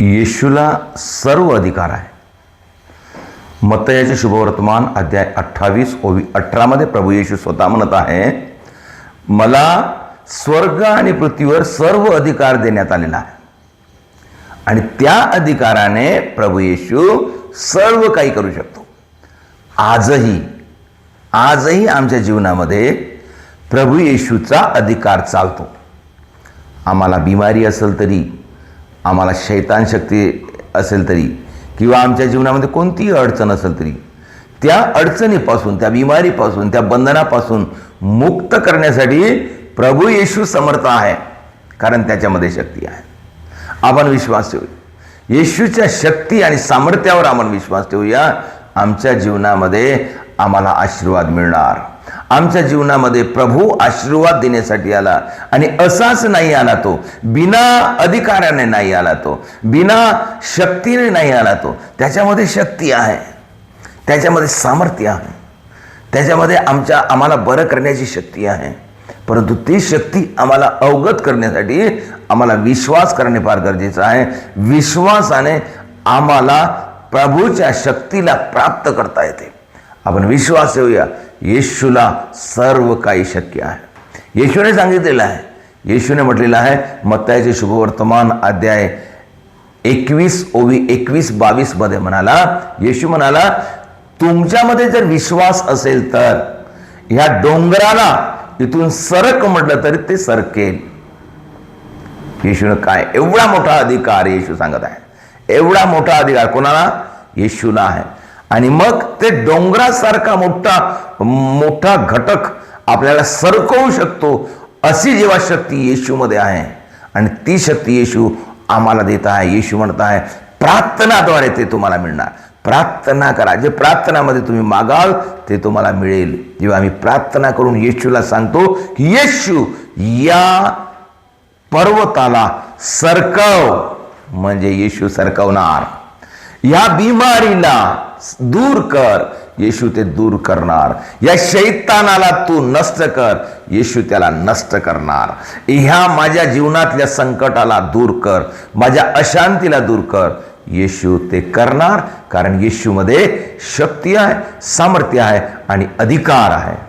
येशूला सर्व अधिकार आहे. मत्तयाचे शुभवर्तमान अध्याय अठ्ठावीस ओवी अठरामध्ये प्रभू येशू स्वतः म्हणत आहे मला स्वर्ग आणि पृथ्वीवर सर्व अधिकार देण्यात आलेला आहे. आणि त्या अधिकाराने प्रभू येशू सर्व काही करू शकतो. आजही आजही आमच्या जीवनामध्ये प्रभू येशूचा अधिकार चालतो. आम्हाला बिमारी असेल तरी आम्हाला शैतान शक्ती असेल तरी किंवा आमच्या जीवनामध्ये कोणतीही अडचण असेल तरी त्या अडचणीपासून त्या बिमारीपासून त्या बंधनापासून मुक्त करण्यासाठी प्रभू येशू समर्थ आहे कारण त्याच्यामध्ये शक्ती आहे. आपण विश्वास ठेवू येशूच्या शक्ती आणि सामर्थ्यावर आपण विश्वास ठेवूया. आमच्या जीवनामध्ये आम्हाला आशीर्वाद मिळणार. आमच्या जीवनामध्ये प्रभू आशीर्वाद देण्यासाठी आला. आणि असाच नाही आला तो. बिना अधिकाराने नाही आला तो. बिना शक्तीने नाही आला तो. त्याच्यामध्ये शक्ती आहे. त्याच्यामध्ये सामर्थ्य आहे. त्याच्यामध्ये आमच्या आम्हाला बरं करण्याची शक्ती आहे. परंतु ती शक्ती आम्हाला अवगत करण्यासाठी आम्हाला विश्वास करणे फार गरजेचं आहे. विश्वासाने आम्हाला प्रभूच्या शक्तीला प्राप्त करता येते. आपण विश्वास ठेवूया येशूला सर्व काही शक्य आहे. येशूने सांगितलेलं आहे. येशूने म्हटलेलं आहे मत्याचे शुभवर्तमान अध्याय एकवीस ओवी एकवीस बावीसमध्ये म्हणाला येशू म्हणाला तुमच्यामध्ये जर विश्वास असेल तर ह्या डोंगराला इथून सरक म्हटलं तरी ते सरकेल. येशूनं काय? एवढा मोठा अधिकार येशू सांगत आहे. एवढा मोठा अधिकार कोणाला? येशूला आहे. आणि मग ते डोंगरासारखा मोठा मोठा घटक आपल्याला सरकवू शकतो. अशी जेव्हा शक्ती येशूमध्ये आहे. आणि ती शक्ती येशू आम्हाला देत आहे. येशू म्हणत आहे प्रार्थनाद्वारे ते तुम्हाला मिळणार. प्रार्थना करा. जे प्रार्थनामध्ये तुम्ही मागाल ते तुम्हाला मिळेल. जेव्हा आम्ही प्रार्थना करून येशूला सांगतो की येशू या पर्वताला सरकव. म्हणजे येशू सरकवणार. या बिमारीला दूर कर. येशू ते दूर करणार. या शैतानाला तू नष्ट कर. येशू त्याला नष्ट करणार. ह्या माझ्या जीवनातल्या संकटाला दूर कर. माझ्या अशांतीला दूर कर. येशू ते करणार. कारण येशूमध्ये शक्ती आहे सामर्थ्य आहे आणि अधिकार आहे.